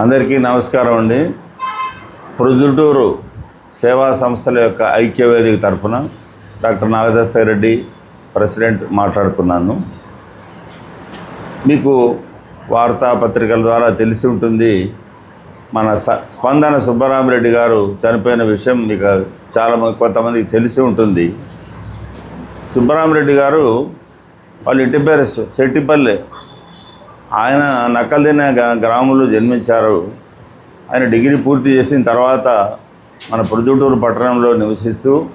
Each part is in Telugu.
అందరికీ నమస్కారం అండి. ప్రొద్దుటూరు సేవా సంస్థల యొక్క ఐక్యవేదిక తరపున డాక్టర్ నాగదస్త రెడ్డి ప్రెసిడెంట్ మాట్లాడుతున్నాను. మీకు వార్తాపత్రికల ద్వారా తెలిసి ఉంటుంది మన స స్పందన సుబ్బరామరెడ్డి గారు చనిపోయిన విషయం మీకు చాలా కొంతమందికి తెలిసి ఉంటుంది. సుబ్బరామరెడ్డి గారు వాళ్ళ ఇంటి పేరు శెట్టిపల్లె ఆయన నక్కలదిన గ్రామంలో జన్మించారు. ఆయన డిగ్రీ పూర్తి చేసిన తర్వాత మన ప్రొద్దుటూరు పట్టణంలో నివసిస్తూ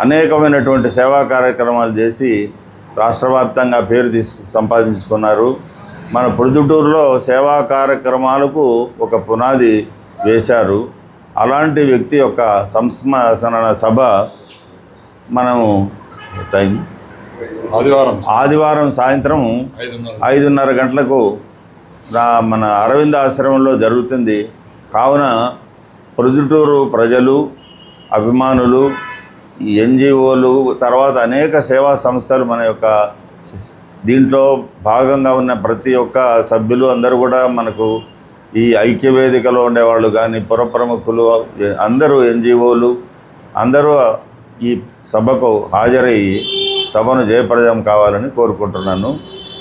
అనేకమైనటువంటి సేవా కార్యక్రమాలు చేసి రాష్ట్రవ్యాప్తంగా పేరు తీసుకు సంపాదించుకున్నారు. మన ప్రొద్దుటూరులో సేవా కార్యక్రమాలకు ఒక పునాది వేశారు. అలాంటి వ్యక్తి యొక్క సంస్మరణ సభ మనము టైం ఆదివారం. ఆదివారం సాయంత్రం ఐదున్నర. గంటలకు మన అరవింద ఆశ్రమంలో జరుగుతుంది. కావున ప్రొద్దుటూరు ప్రజలు అభిమానులు ఎన్జిఓలు తర్వాత అనేక సేవా సంస్థలు మన యొక్క దీంట్లో భాగంగా ఉన్న ప్రతి ఒక్క సభ్యులు అందరూ కూడా మనకు ఈ ఐక్యవేదికలో ఉండేవాళ్ళు కానీ పుర ప్రముఖులు అందరూ ఎన్జిఓలు అందరూ ఈ సభకు హాజరయ్యి సభను జయప్రదం కావాలని కోరుకుంటున్నాను.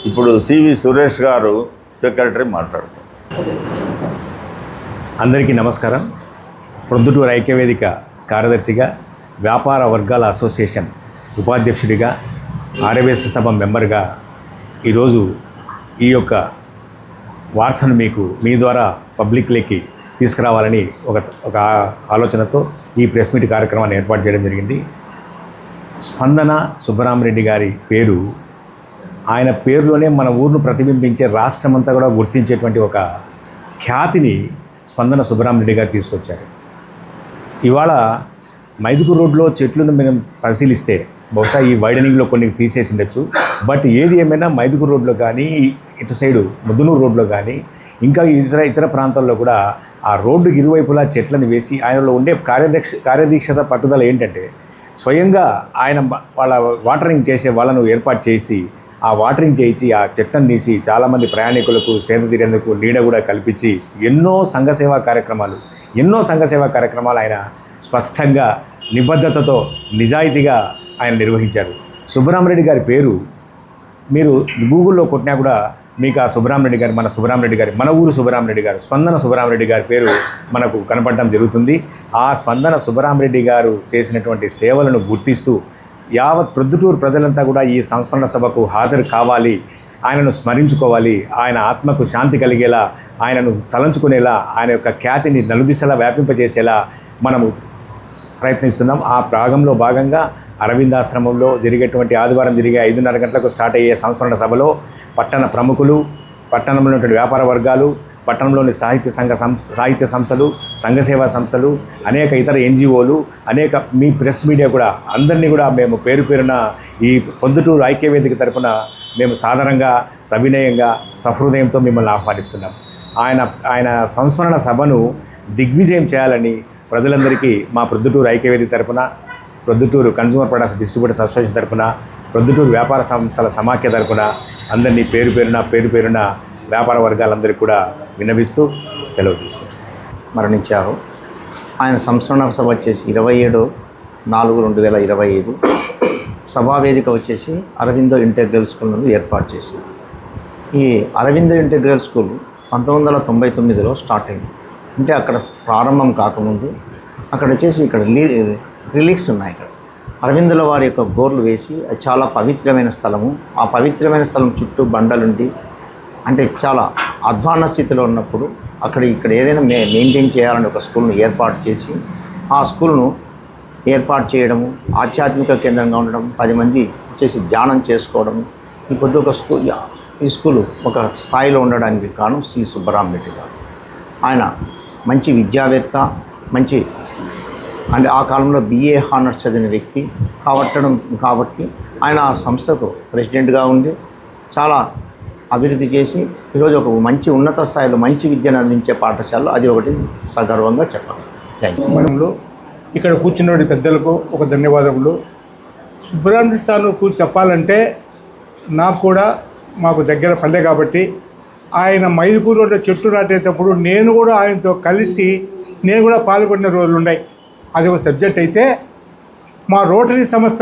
ఇప్పుడు సివి సురేష్ గారు సెక్రటరీ మాట్లాడతారు. అందరికీ నమస్కారం. ప్రొద్దుటూరు ఐక్యవేదిక కార్యదర్శిగా వ్యాపార వర్గాల అసోసియేషన్ ఉపాధ్యక్షుడిగా ఆర్యవేశ సభ మెంబర్గా ఈరోజు ఈ యొక్క వార్తను మీకు మీ ద్వారా పబ్లిక్లోకి తీసుకురావాలని ఒక ఒక ఆలోచనతో ఈ ప్రెస్ మీట్ కార్యక్రమాన్ని ఏర్పాటు చేయడం జరిగింది. స్పందన సుబ్బరామరెడ్డి గారి పేరు. ఆయన పేరులోనే మన ఊరును ప్రతిబింబించే రాష్ట్రమంతా కూడా గుర్తించేటువంటి ఒక ఖ్యాతిని స్పందన సుబ్బరామరెడ్డి గారు తీసుకొచ్చారు. ఇవాళ మైదుకు రోడ్లో చెట్లను మనం పరిశీలిస్తే బహుశా ఈ వైడనింగ్లో కొన్ని తీసేసి ఉండొచ్చు. బట్ ఏది ఏమైనా మైదుకు రోడ్లో కానీ ఇటు సైడు ముద్దునూరు రోడ్లో కానీ ఇంకా ఇతర ఇతర ప్రాంతాల్లో కూడా ఆ రోడ్డుకి ఇరువైపులా చెట్లను వేసి ఆయనలో ఉండే కార్యదక్ష కార్యదీక్షత పట్టుదల ఏంటంటే స్వయంగా ఆయన వాళ్ళ వాటరింగ్ చేసే వాళ్ళను ఏర్పాటు చేసి ఆ వాటరింగ్ చేయించి ఆ చెట్లను తీసి చాలామంది ప్రయాణికులకు సేద తీరేందుకు నీడ కూడా కల్పించి ఎన్నో సంఘసేవా కార్యక్రమాలు ఎన్నో సంఘసేవా కార్యక్రమాలు ఆయన స్పష్టంగా నిబద్ధతతో నిజాయితీగా ఆయన నిర్వహించారు. సుబ్బరామరెడ్డి గారి పేరు మీరు గూగుల్లో కొట్టినా కూడా మీకు ఆ సుబ్రహ్మరెడ్డి గారు మన సుబ్రహ్మరెడ్డి గారి మన ఊరు సుబ్రహ్మరెడ్డి గారు స్పందన సుబ్రహ్మరెడ్డి గారి పేరు మనకు కనపడడం జరుగుతుంది. ఆ స్పందన సుబ్రహ్మరెడ్డి గారు చేసినటువంటి సేవలను గుర్తిస్తూ యావత్ ప్రొద్దుటూరు ప్రజలంతా కూడా ఈ సంస్మరణ సభకు హాజరు కావాలి ఆయనను స్మరించుకోవాలి ఆయన ఆత్మకు శాంతి కలిగేలా ఆయనను తలంచుకునేలా ఆయన యొక్క ఖ్యాతిని నలుదిశలా వ్యాపింపజేసేలా మనము ప్రయత్నిస్తున్నాం. ఆ ప్రాగంలో భాగంగా అరవిందాశ్రమంలో జరిగేటువంటి ఆదివారం జరిగే ఐదున్నర గంటలకు స్టార్ట్ అయ్యే సంస్మరణ సభలో పట్టణ ప్రముఖులు పట్టణంలో ఉన్నటువంటి వ్యాపార వర్గాలు పట్టణంలోని సాహిత్య సంఘ సం సాహిత్య సంస్థలు సంఘ సేవా సంస్థలు అనేక ఇతర ఎన్జిఓలు అనేక మీ ప్రెస్ మీడియా కూడా అందరినీ కూడా మేము పేరు పేరున ఈ పొద్దుటూరు ఐక్యవేదిక తరపున మేము సాధారణంగా సవినయంగా సహృదయంతో మిమ్మల్ని ఆహ్వానిస్తున్నాం. ఆయన ఆయన సంస్మరణ సభను దిగ్విజయం చేయాలని ప్రజలందరికీ మా ప్రొద్దుటూరు ఐక్యవేదిక తరపున Proddatur consumer products distributors association తరపున ప్రొద్దుటూరు వ్యాపార సంస్థల సమాఖ్య తరపున అందరినీ పేరు పేరున పేరు పేరున వ్యాపార వర్గాలందరికీ కూడా విన్నవిస్తూ సెలవు తీసుకున్నారు మరణించారు. ఆయన సంస్మరణ సభ వచ్చేసి ఇరవై ఏడు నాలుగు రెండు వేల ఇరవై ఐదు. సభావేదిక వచ్చేసి అరవిందో ఇంటెగ్రల్ స్కూల్ను ఏర్పాటు చేశారు. ఈ అరవిందో ఇంటెగ్రల్ స్కూల్ పంతొమ్మిది వందల తొంభై తొమ్మిదిలో స్టార్ట్ అయింది. అంటే అక్కడ ప్రారంభం కాకముందు అక్కడ వచ్చేసి ఇక్కడ లీ- రిలీక్స్ ఉన్నాయి ఇక్కడ. అరవిందుల వారి యొక్క గోర్లు వేసి అది చాలా పవిత్రమైన స్థలము. ఆ పవిత్రమైన స్థలం చుట్టూ బండలుండి అంటే చాలా అధ్వాన్న స్థితిలో ఉన్నప్పుడు అక్కడ ఇక్కడ ఏదైనా మే మెయింటైన్ చేయాలని ఒక స్కూల్ను ఏర్పాటు చేసి ఆ స్కూల్ను ఏర్పాటు చేయడము ఆధ్యాత్మిక కేంద్రంగా ఉండడం పది మంది వచ్చేసి ధ్యానం చేసుకోవడం ఈ పొద్దు ఒక స్కూల్ ఈ స్కూలు ఒక స్థాయిలో ఉండడానికి కారణం సి సుబ్బరామరెడ్డి గారు. ఆయన మంచి విద్యావేత్త మంచి అంటే ఆ కాలంలో బిఏ హానర్స్ చదివిన వ్యక్తి కావట్టడం కాబట్టి ఆయన ఆ సంస్థకు ప్రెసిడెంట్గా ఉండి చాలా అభివృద్ధి చేసి ఈరోజు ఒక మంచి ఉన్నత స్థాయిలో మంచి విద్యను అందించే పాఠశాలలో అది ఒకటి సగర్వంగా చెప్పాలి. థ్యాంక్ యూ ఇక్కడ కూర్చున్న పెద్దలకు ఒక ధన్యవాదములు. సుబ్రహ్మణ్య సార్ను కూర్చు చెప్పాలంటే నాకు కూడా మాకు దగ్గర పల్లె కాబట్టి ఆయన మైదుకూరులో చెట్టు నాటేటప్పుడు నేను కూడా ఆయనతో కలిసి నేను కూడా పాల్గొన్న రోజులు ఉన్నాయి అది ఒక సబ్జెక్ట్ అయితే మా రోటరీ సంస్థ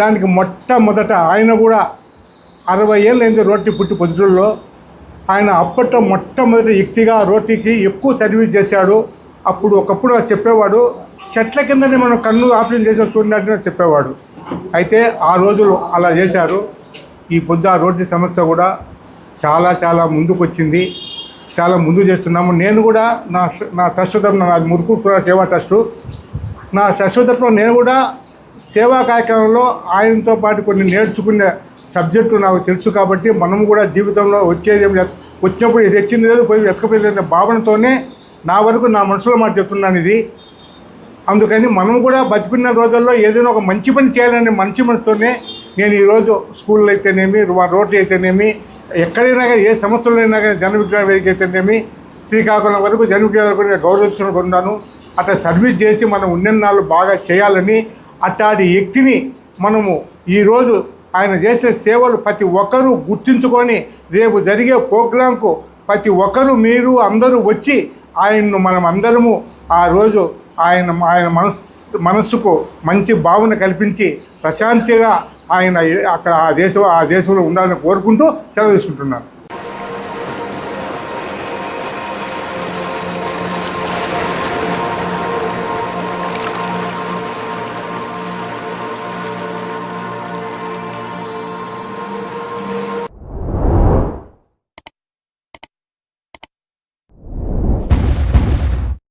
దానికి మొట్టమొదట ఆయన కూడా అరవై ఏళ్ళు అయింది రోటరీ పుట్టి పొద్దుల్లో ఆయన అప్పట్లో మొట్టమొదటి వ్యక్తిగా రోటీకి ఎక్కువ సర్వీస్ చేశాడు. అప్పుడు ఒకప్పుడు చెప్పేవాడు చెట్ల కిందనే మనం కన్ను ఆపరేషన్ చేసిన చూడనట్టు చెప్పేవాడు. అయితే ఆ రోజులు అలా చేశారు. ఈ పొద్దు ఆ రోటరీ సంస్థ కూడా చాలా చాలా ముందుకు వచ్చింది చాలా ముందు చేస్తున్నాము. నేను కూడా నా నా ట్రస్ట్ తరఫున నాది మురుకు సేవా ట్రస్టు నా శాశ్వతత్వం నేను కూడా సేవా కార్యక్రమంలో ఆయనతో పాటు కొన్ని నేర్చుకునే సబ్జెక్టు నాకు తెలుసు కాబట్టి మనం కూడా జీవితంలో వచ్చేది ఏం వచ్చినప్పుడు ఇది తెచ్చింది లేదు పోయి వెతకపోయేది భావనతోనే నా వరకు నా మనసులో మాట చెప్తున్నాను ఇది. అందుకని మనం కూడా బతుకున్న రోజుల్లో ఏదైనా ఒక మంచి పని చేయాలనే మంచి మనసుతోనే నేను ఈరోజు స్కూల్లో అయితేనేమి రోడ్లు అయితేనేమి ఎక్కడైనా కానీ ఏ సంస్థలో అయినా కానీ జన విజ్ఞాన వేదిక అయితేనేమి శ్రీకాకుళం వరకు జన విజ్ఞాన వేదిక గౌరవించడం పొందాను. అట్లా సర్వీస్ చేసి మనం ఉన్నన్నాళ్ళు బాగా చేయాలని అట్లాంటి వ్యక్తిని మనము ఈరోజు ఆయన చేసే సేవలు ప్రతి ఒక్కరూ గుర్తించుకొని రేపు జరిగే ప్రోగ్రాంకు ప్రతి ఒక్కరూ మీరు అందరూ వచ్చి ఆయన్ను మనం అందరము ఆ రోజు ఆయన ఆయన మనస్ మనస్సుకు మంచి భావన కల్పించి ప్రశాంతిగా ఆయన అక్కడ ఆ దేశం ఆ దేశంలో ఉండాలని కోరుకుంటూ సెలవు తీసుకుంటున్నాను.